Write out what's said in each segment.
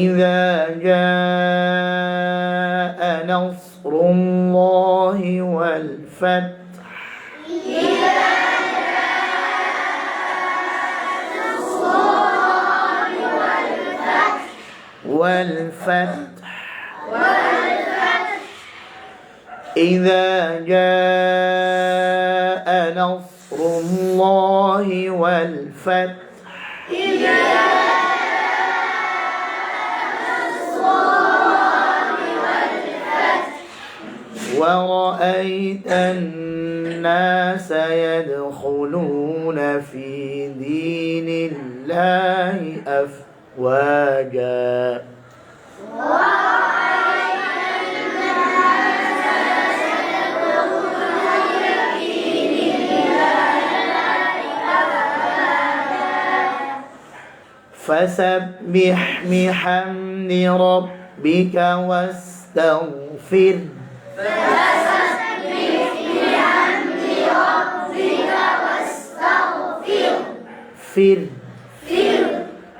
إذا جاء نصر الله والفتح والفتح إذا جاء نصر الله والفتح ورأيت الناس يدخلون في دين الله أفواجا فسبح بحمد ربك واستغفر فر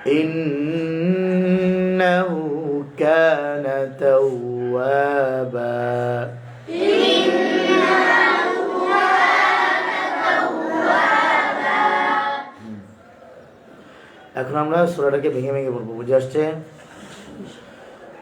إنه كان توابا এখন আমরা সুরাটাকে ভেঙে ভেঙে বলবো বুঝে আসছে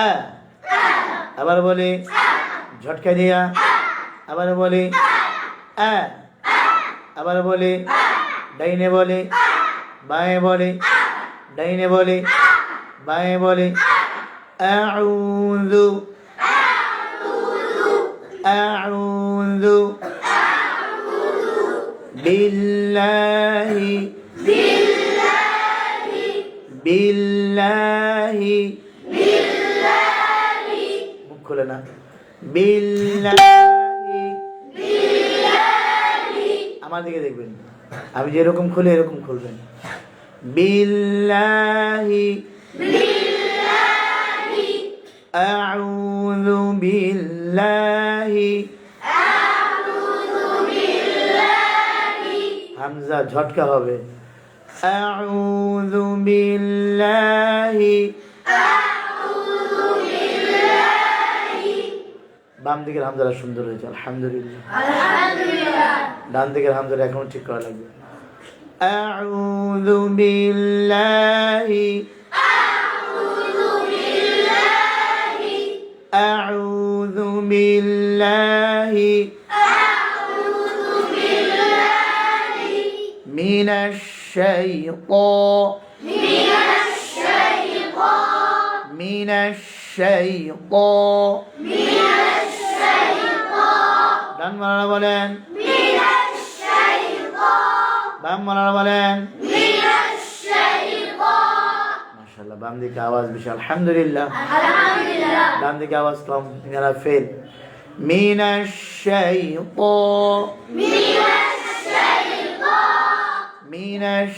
আ আবার বলি ঝটকা দিয়া আবার বলি আ আবার বলি ডাইনে বলি বাঁয়ে বলি ডাইনে বলি বাঁয়ে বলি أعوذ أعوذ بالله বিল্লাহি মুখ খুলে না। বিল্লাহি। আমার দিকে দেখবেন। আমি যেরকম খুলে, এরকম খুলবেন। বিল্লাহি। আউযু বিল্লাহি। হামজা ঝটকা হবে। আউযু বিল্লাহি। বাম দিকের হামজাটা সুন্দর হয়েছে আলহামদুলিল্লাহ ডান দিকের হামজাটা এখনো ঠিক করা লাগবে আউযু বিল্লাহি আউযু বিল্লাহি من الشيطان من الشيطان ডান মালারা বলেন বাম মালারা বলেন মাশাআল্লাহ বাম দিকে আওয়াজ বেশি আলহামদুলিল্লাহ। ডান দিকে আওয়াজ কম ইনারা ফেল। মিনাশ শাইতান মিনাশ শাইতান মিনাশ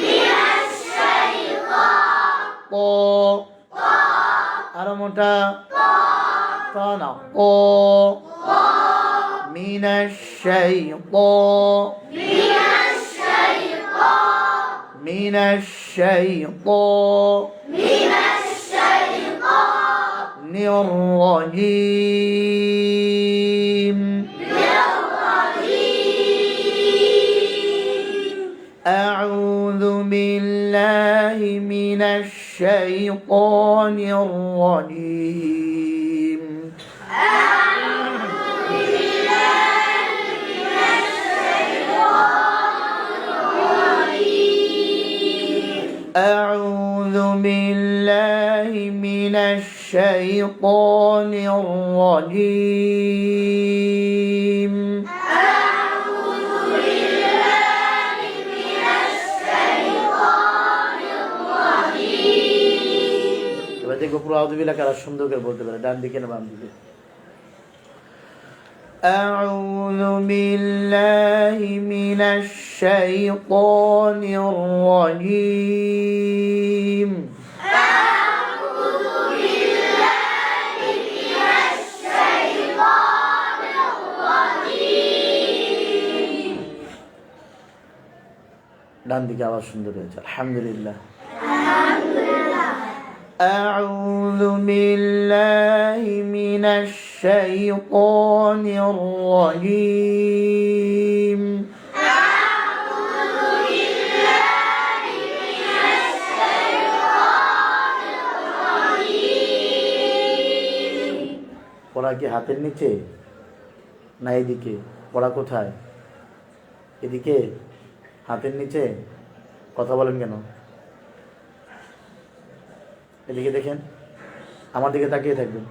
মিনাশ প আর আরও মোটা خلقا من الشيطان من الشيطان. من الشيطان. من الشيطان الرجيم. أعوذ بالله من الشيطان الرجيم. أعوذ بالله من الشيطان الرجيم এবার দেখবো পুরো আউদুবিল্লাহ কারা সুন্দর করে বলতে পারে ডান দিকে না বাম দিকে أعوذ بالله من الشيطان الرجيم ডান দিকে আওয়াজ সুন্দর হয়েছে আলহামদুলিল্লাহ أعوذ بالله من الشيطان الرجيم পড়া কি হাতের নিচে না এদিকে পড়া কোথায় এদিকে হাতের নিচে কথা বলেন কেন এদিকে দেখেন আমার দিকে তাকিয়ে থাকবেন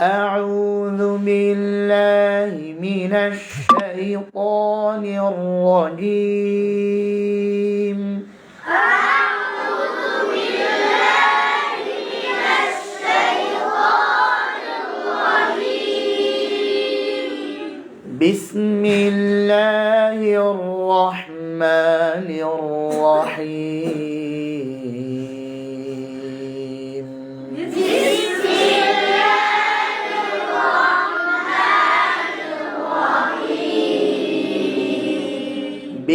أعوذ بالله من الشيطان الرجيم بسم الله الرحمن الرحيم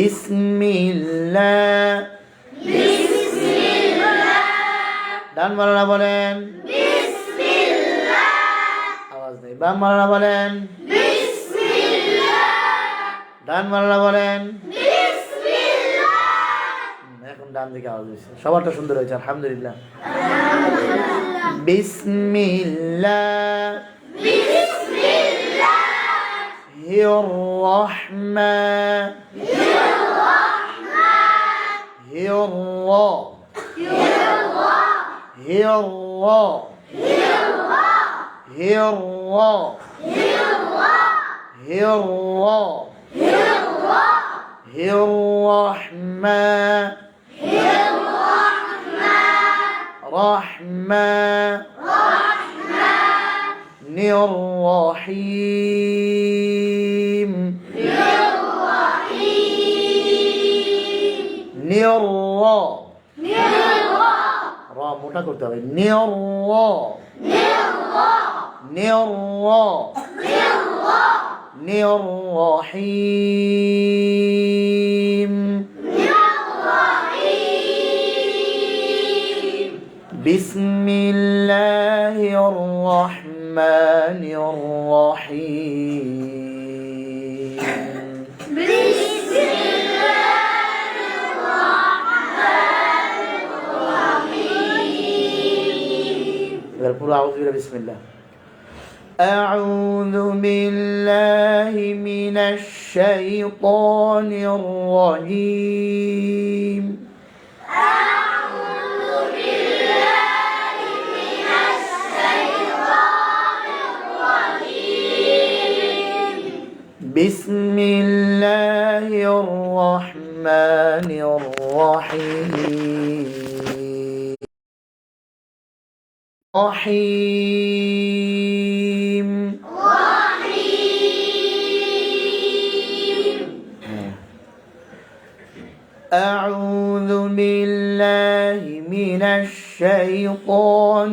بسم الله ডান মারানা বলেন আওয়াজ নেই বাম মারানা বলেন ডান মারানা বলেন হুম, এখন ডান দিকে আওয়াজ হয়েছে সবারটা সুন্দর হয়েছে আলহামদুলিল্লাহ বিসমিল্লাহ الرحمن الله هي الله هي الله هي الله هي الله هي الله hear الرحمة hear الرحمة رحمة. رحمة الرحيم মোটা করতে হবে নিয়র নিয়র রহিম أعوذ بسم الله. أعوذ بالله من الشيطان الرجيم أعوذ بالله من الشيطان الرجيم. بسم الله الرحمن الرحيم. رحيم. أعوذ بالله من الشيطان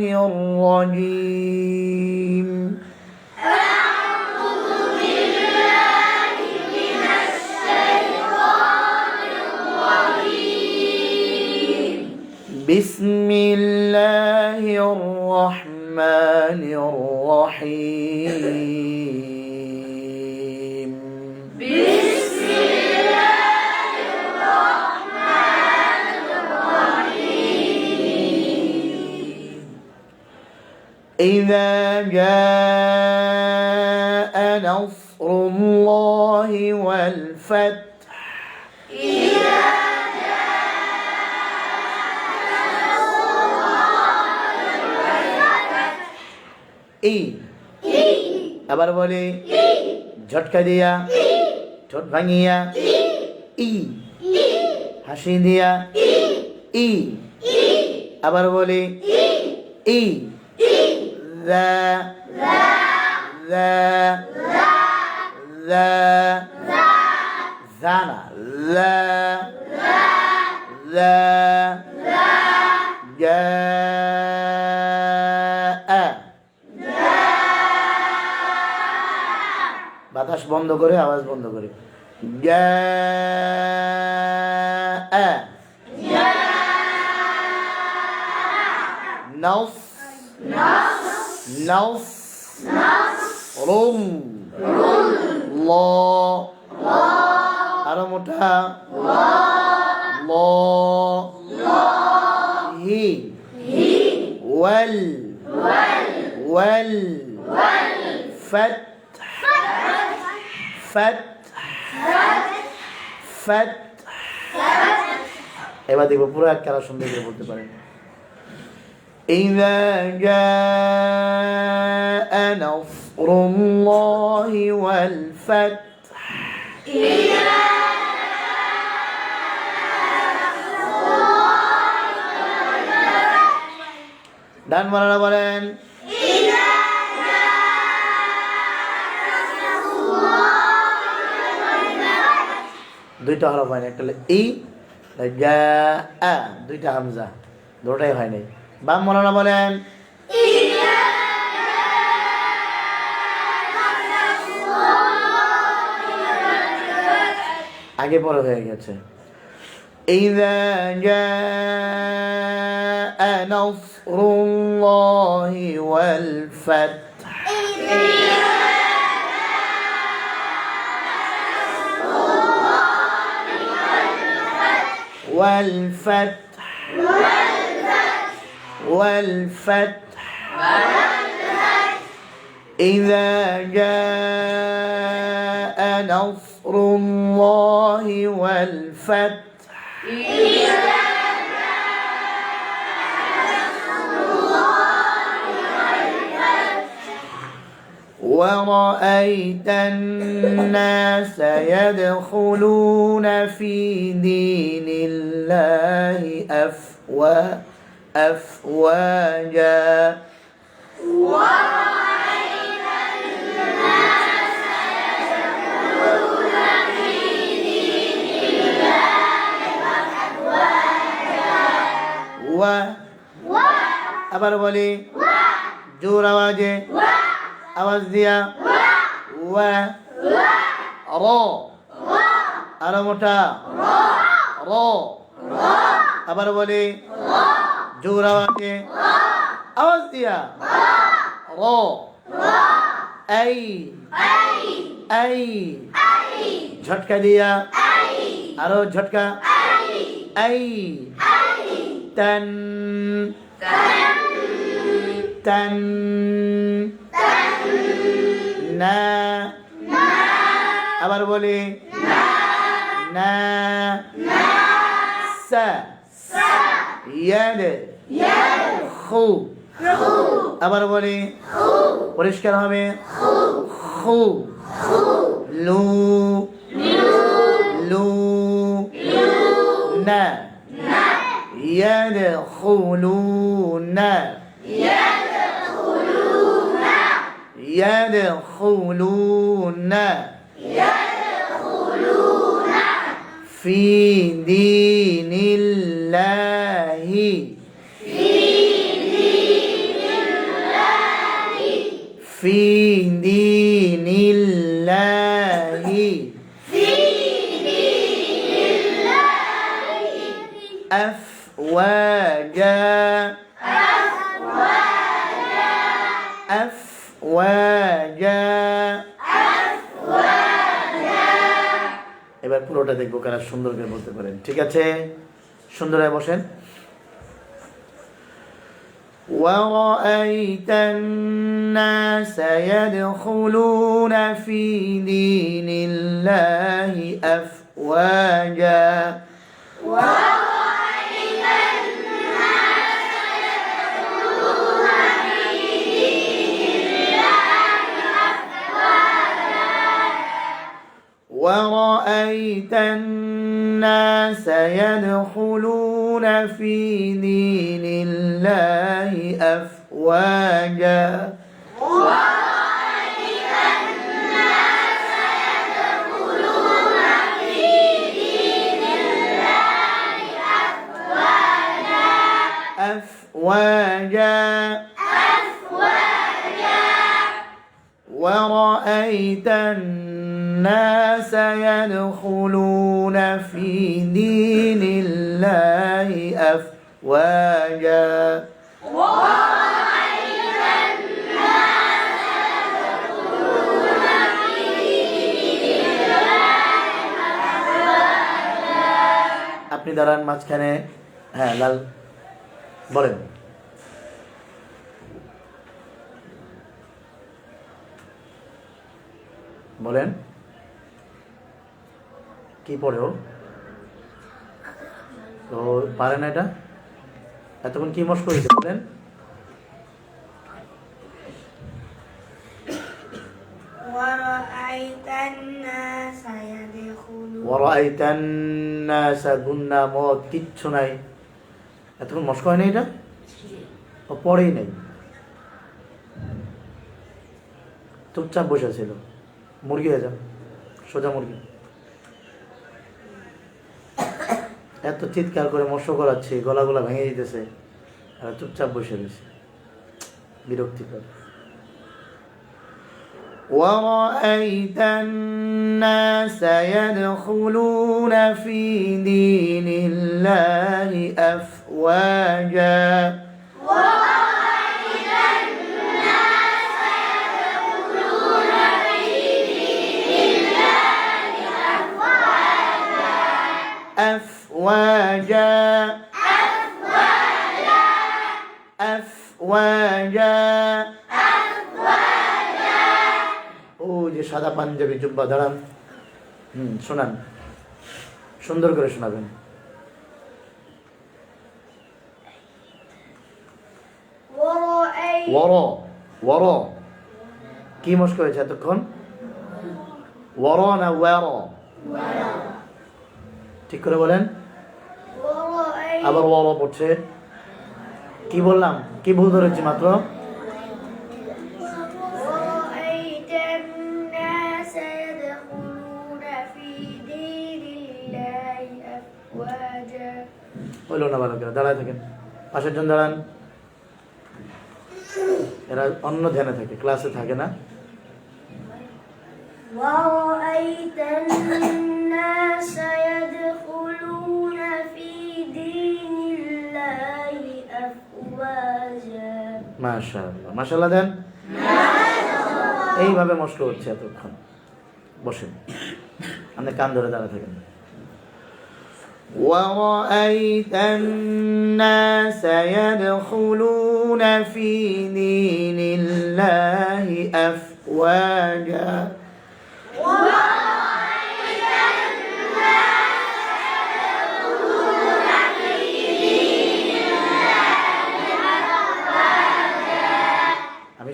الرجيم. بسم الله الرحمن الرحيم. إذا جاء نصر الله والفتح আবার বলে ঝটকা দিয়া ঠোঁট ভাঙিয়া ই। হাসি দিয়া ই। আবার বলে ই। রা রা। রা জানা লা বন্ধ করে আওয়াজ বন্ধ করে। আরও মোটা। Well well. Well. Fat. فتح এবার দেখবো পুরো এক খেলা সুন্দর করে বলতে পারেন إذا جاء نصر الله والفتح ডান মারানা বলেন দুইটা হরফ হয় না একটা হলো ই যা আ দুইটা হামজা দুটাই হয় নাই বাম মৌলানা বলেন আগে পরে হয়ে গেছে إذا جاء نصر الله والفتح والفتح. والفتح. إذا جاء نصر الله والفتح. ورأيت الناس يدخلون في دين الله أفوا أفواجا و আবার বলি জোর আওয়াজে আওয়াজ দিয়া ওয়া র, আর মোটা, র, আবার বলি জোর আওয়াজে আওয়াজ দিয়া, র, এই এই, ঝটকা দিয়া, আরও ঝটকা, এই, তান তান না আবার বলি না সা ইয়াদ খু আবার বলি পরিষ্কার হবে খু লু লু না يدخلون يدخلون في دين الله. এবার পুরোটা দেখবো কারা সুন্দর করে বলতে পারেন ঠিক আছে সুন্দর হয়ে বসেন ورأيت الناس يدخلون في دين الله أفواجا ورأيت الناس يدخلون في دين الله أفواجا ورأيت الناس يدخلون في دين الله أفواجا أفواجا ورأيت الناس يدخلون في دين الله أفواجا আপনি দাঁড়ান মাঝখানে হ্যাঁ লাল বলেন বলেন। কি পড়ে ও? তো পারে না এটা? এতক্ষণ কি মস্ক হয়েছে বলেন। মত কিচ্ছু নাই। এতক্ষণ মস্ক হয় না এটা? পড়েই নাই। চুপচাপ বসেছিল মুরগি হয়ে যান সোজা মুরগি এত চিৎকার করে মৎস্য করাচ্ছে গলা গলা ভেঙে দিতেছে আর চুপচাপ বসে রয়েছে বিরক্তিকর ورأيت الناس يدخلون في دين الله أفواجا أفواجا أفواجا ও যে সাদা পাঞ্জাবি জুব্বা দাঁড়ান হুম শোনান সুন্দর করে শোনাবেন ورأيت ওর ওর কি মস্ক হয়েছে এতক্ষণ ওর না ওয়ার ঠিক করে বলেন ورأيت আবার ওর পড়ছে কি বললাম কি ভুল ধরেছি মাত্র ورأيت الناس يدخلون في دين الله أفواجا হইল না ভালো করে দাঁড়ায় থাকেন পাশের জন দাঁড়ান এরা অন্য ধ্যানে থাকে ক্লাসে থাকে না ورأيت الناس يدخلون في دين الله أفواجا মাশাআল্লাহ মাশাআল্লাহ দেন এইভাবে মস্ক হচ্ছে এতক্ষণ বসেন আপনি কান ধরে দাঁড়া থাকেন ورأيت الناس يدخلون في دين الله أفواجا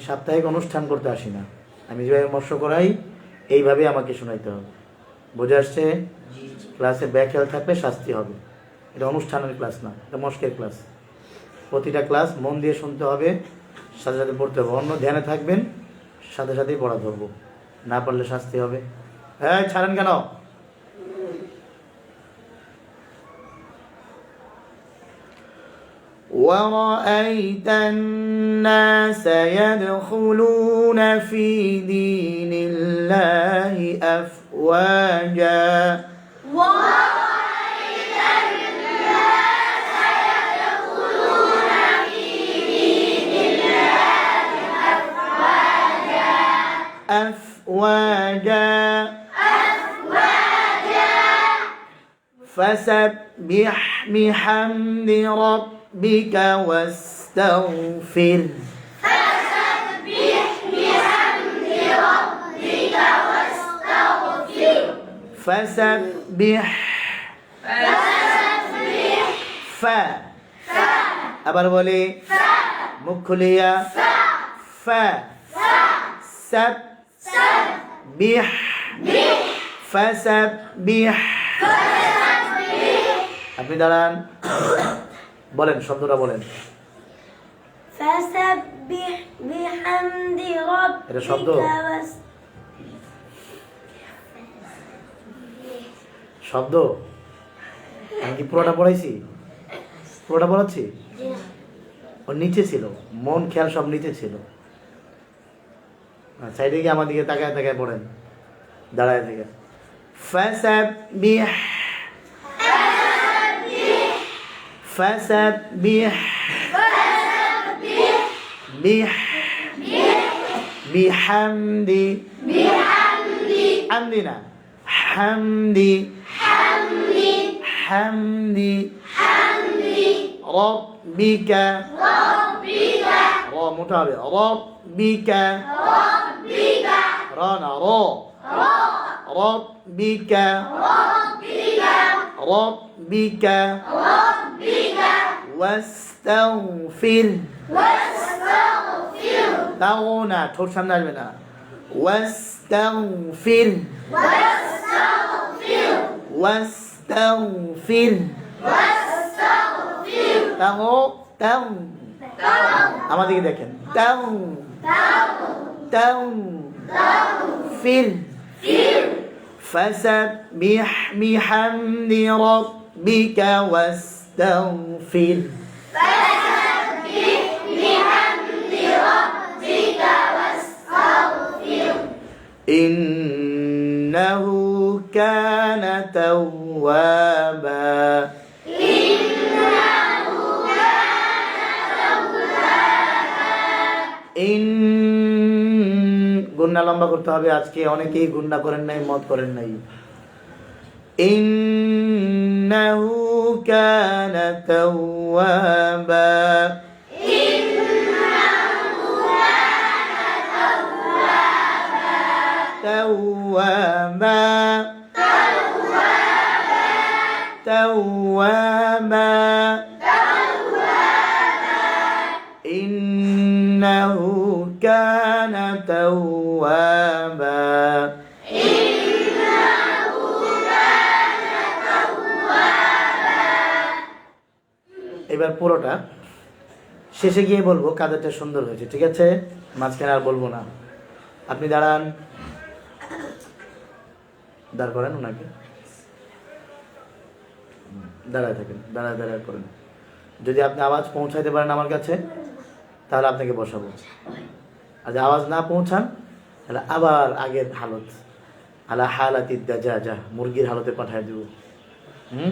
সাপ্তাহিক অনুষ্ঠান করতে আসি না। আমি যেভাবে মৎস্য করাই এইভাবে আমাকে শোনাইতে হবে। বোঝা আসছে, ক্লাসে ব্যাখ্যাল থাকলে শাস্তি হবে। এটা অনুষ্ঠানের ক্লাস না, এটা মস্কের ক্লাস। প্রতিটা ক্লাস মন দিয়ে শুনতে হবে, সাথে সাথে পড়তে হবে। অন্য ধ্যানে থাকবেন, সাথে সাথেই পড়া ধরবো। না পারলে শাস্তি হবে। হ্যাঁ ছাড়েন কেন? ورأيت الناس يدخلون في دين الله أفواجا ورأيت الناس يدخلون في دين الله أفواجا أفواجا أفواجا فسبح بحمد ربك واستغفر فسبح ف আবার বলি মুখ খুলিয়া ফ সাব বিহ ফাসাবিহ আপনি দাঁড়ান বলেন শব্দটা বলেন। এটা শব্দ। শব্দ। আমি কি পুরোটা পড়াইছি? পুরোটা পড়াচ্ছি? ও নিচে ছিল। মন খেয়াল সব নিচে ছিল। সাইডে গিয়ে আমার দিকে তাকায় তাকায় পড়েন। দাঁড়ায় থেকে। ফ্যাস فسبح. فسبح بح بحمد حمدنا حمدي. حمدي. ربك. را متابع. ربك. رانا. را. ربك. ربك. واستغفر তাওনা ঠোঁট সামনে আসবে না واستغفر واستغفر তাও তাও আমার দিকে দেখেন তাও তাও ফির فسبح بحمد ربك واستغفر إنه كان توابا ইন গুন্না লম্বা করতে হবে আজকে অনেকেই গুন্না করেন নাই মত করেন নাই إنه كان توابا توابا توابا إنه كان توابا এবার পুরোটা। শেষে গিয়ে বলব কাদেরটা সুন্দর হয়েছে, ঠিক আছে? মাঝখানে আর বলব না। আপনি দাঁড়ান। দাঁড় করেন ওনাকে। দাঁড়ায় থাকেন, দাঁড়ায় দাঁড়ায় করেন। যদি আপনি আওয়াজ পৌঁছাইতে পারেন আমার কাছে, তাহলে আপনাকে বসাবো। আর যদি আওয়াজ না পৌঁছান, তাহলে আবার আগের হালত। আলা হালাতিদ্দা যা যা মুরগির হালতে পাঠায় দেব। হুম?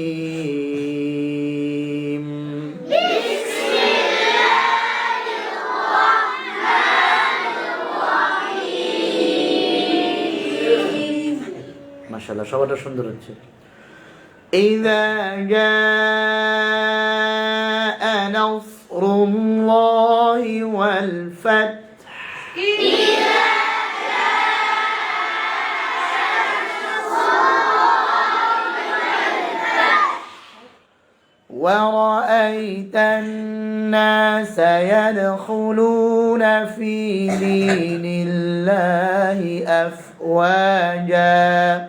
মাশাআল্লাহ সবাটা সুন্দর হচ্ছে إذا جاء نصر الله والفتح ورأيت الناس يدخلون في دين الله أفواجا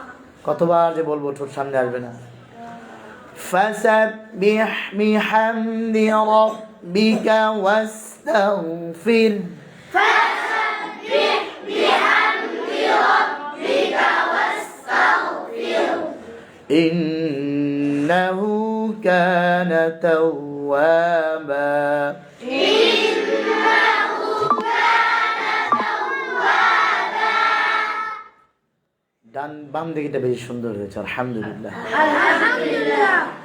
কতবার যে বলবো ঠোঁট সামনে আসবে না فسبح بحمد ربك واستغفر إنه كان توابا ডান বাম দিকেটা বেশি সুন্দর হয়েছে আলহামদুলিল্লাহ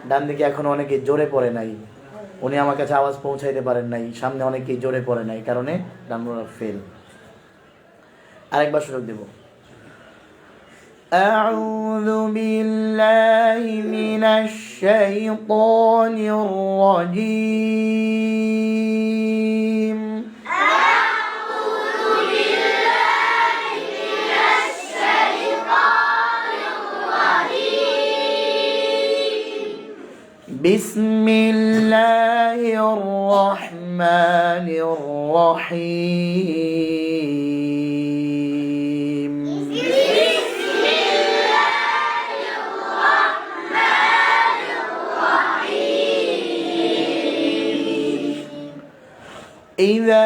ডান দিকে এখন অনেকে জোরে পড়ে নাই উনি আমার কাছে আওয়াজ পৌঁছাইতে পারেন নাই সামনে অনেকেই জোরে পড়ে নাই কারণে ডান ফেল আরেকবার সুযোগ দেব أعوذ بالله من الشيطان الرجيم بسم الله الرحمن الرحيم. بسم الله الرحمن الرحيم إذا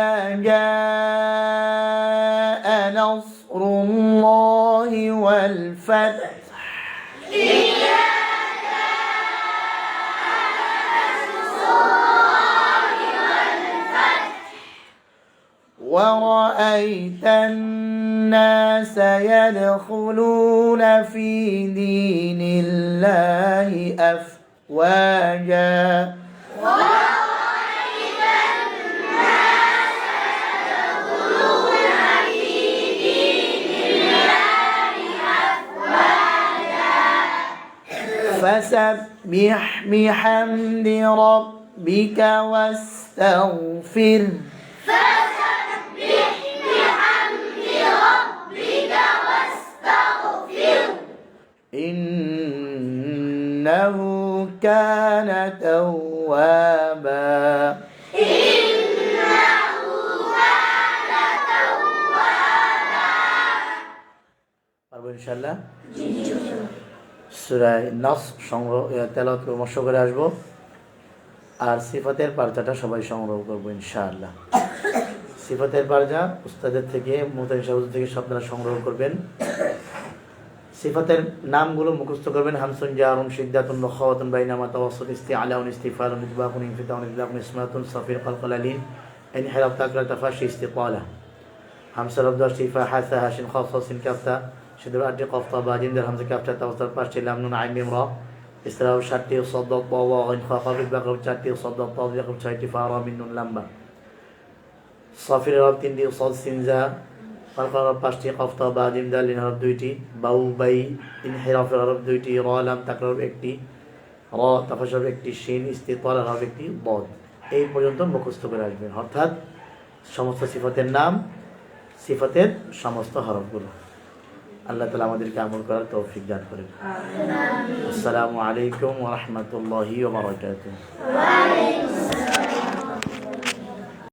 ورأيت الناس يدخلون في دين الله أفواجا. فسبح بحمد ربك واستغفر. إنه كان توابا পারবো ইনশাল্লাহ সুরায় নস সংগ্রহ তেলত মৎস্য করে আসবো আর সিফাতের পার্জাটা সবাই সংগ্রহ করবো ইনশাআল্লাহ সিফাতের পার্জা উস্তাদের থেকে মোতাইন সাহুদ থেকে সব আপনারা সংগ্রহ করবেন সিফাতের নামগুলো মুখস্থ করবেন হামসুন জারুন সিদ্দাতুন বখাওয়াতুন বাইনামা তাওয়াসুল ইস্তি আলাউন ইস্তিফালুন ইতবাকুন ইনফিতাউন ইতলাকুন ইসমাতুন সাফির কলকল আলীন انحراف تاكل تفاشي استقالة همسة ربدا شفا حاسة هاشين خاصة سين كافتا شدر أدي قفطة بعدين در همزة كافتا توصل باشتي لامنون عين بمرا استراو شاتي وصدق طوا غين خاقب بقر شاتي وصدق طوا يقب شاتي فارا من نون لمبا صافر رب تندي وصد سنزا তারপর আরব পাঁচটি কফতা বা জিমদালিন আরব দুইটি বাউ বাই ইনহেরাফের আরব দুইটি র আলাম তাকরব একটি র তাফাসব একটি শিন ইস্তিতাল আরব একটি বদ। এই পর্যন্ত মুখস্থ করে আসবেন। অর্থাৎ সমস্ত সিফাতের নাম সিফাতের সমস্ত হরফগুলো। আল্লাহ তালা আমাদেরকে আমল করার তৌফিক দান করেন। আসসালামু আলাইকুম ওরহমতুল্লাহি ওবরাকাতুহ